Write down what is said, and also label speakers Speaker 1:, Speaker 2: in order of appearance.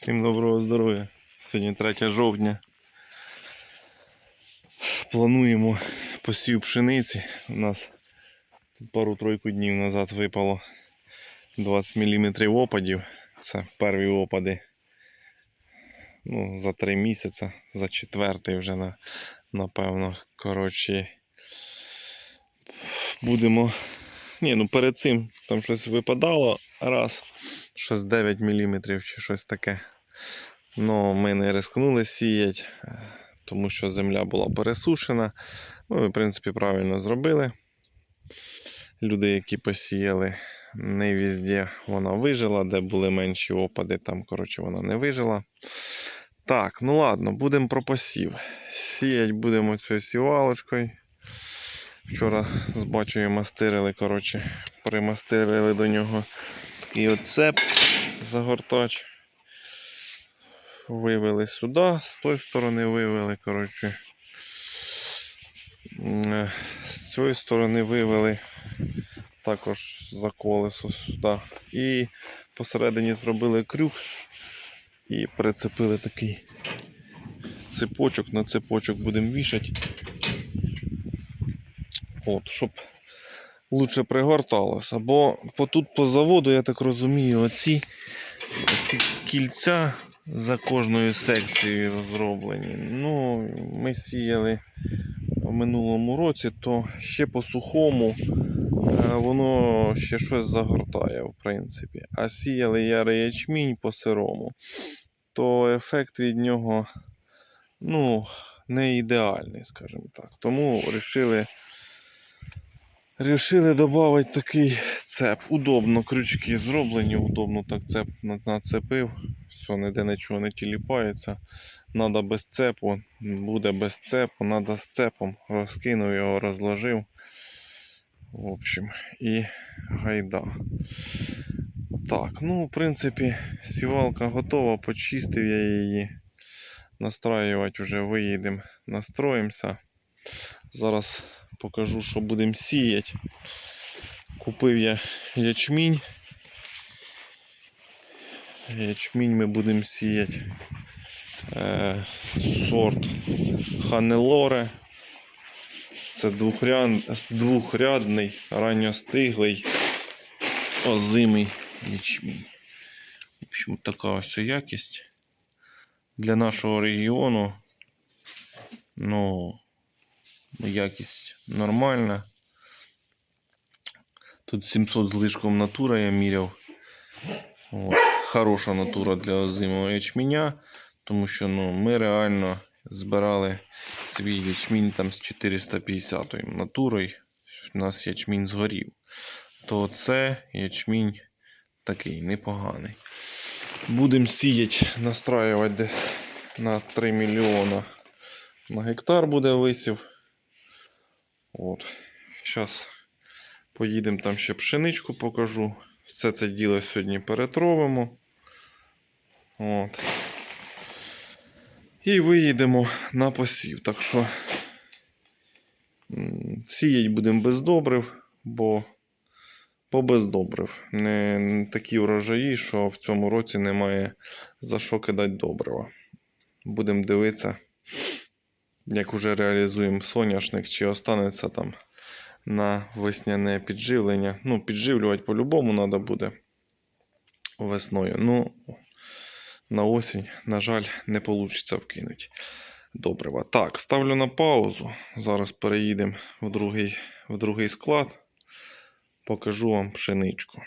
Speaker 1: Всім доброго здоров'я. Сьогодні 3 жовтня. Плануємо посів пшениці. У нас пару-тройку днів назад випало 20 мм опадів. Це перві опади. Ну, за 3 місяці, за четвертий вже на, напевно. Коротше, будемо. Ні, ну перед цим там щось випадало раз, щось 9 мм чи щось таке. Ну, ми не рискнули сіяти, е, тому що земля була пересушена. Ну, в принципі, правильно зробили. Люди, які посіяли, не везде вона вижила, де були менші опади, там, коротше, вона не вижила. Так, ну ладно, будемо про посів. Сіять будемо цією сівалочкою. Вчора з бачою мастирили, коротше, примастирили до нього от цеп загортач. Вивели сюди, з тої сторони вивели, коротше. Е, З цієї сторони вивели також за колесо сюди. І посередині зробили крюк і прицепили такий цепочок. На цепочок будемо вішати. От, щоб лучше пригорталося. Бо по тут по заводу, я так розумію, оці, оці кільця за кожною секцією зроблені. Ну, ми сіяли в минулому році, то ще по сухому е, воно ще щось загортає, в принципі. А сіяли ярий ячмінь по сирому, то ефект від нього ну, не ідеальний, скажімо так. Тому вирішили. Рішили додати такий цеп. Удобно, крючки зроблені, удобно так цеп нацепив. Все, ніде нічого не тіліпається. Надо без цепу, буде без цепу, надо з цепом. Розкинув його, розложив. В общем, і гайда. Так, ну, в принципі, сівалка готова, почистив я її. Настраювати вже виїдемо, настроїмося. Зараз покажу, що будемо сіяти. Купив я ячмінь. Ячмінь ми будемо сіяти. Е, сорт Ханелоре. Це двохряд... двохрядний, ранньостиглий, озимий ячмінь. В общем, така ось якість. Для нашого регіону. Ну, якість нормальна. Тут 700 з лишком натура я міряв. От. Хороша натура для озимого ячменя, тому що ну, ми реально збирали свій ячмінь там з 450 натурою. У нас ячмінь згорів. То це ячмінь такий непоганий. Будемо сіяти, настраювати десь на 3 мільйона на гектар буде висів. От. Зараз поїдемо там ще пшеничку покажу. Все це діло сьогодні перетровимо. От. І виїдемо на посів. Так що сіять будемо без добрив, бо бо без добрив. Не, не такі врожаї, що в цьому році немає за що кидати добрива. Будемо дивитися як вже реалізуємо соняшник, чи останеться там на весняне підживлення. Ну, підживлювати по-любому треба буде весною. Ну, на осінь, на жаль, не вийде вкинути добрива. Так, ставлю на паузу. Зараз переїдемо в другий, в другий склад. Покажу вам пшеничку.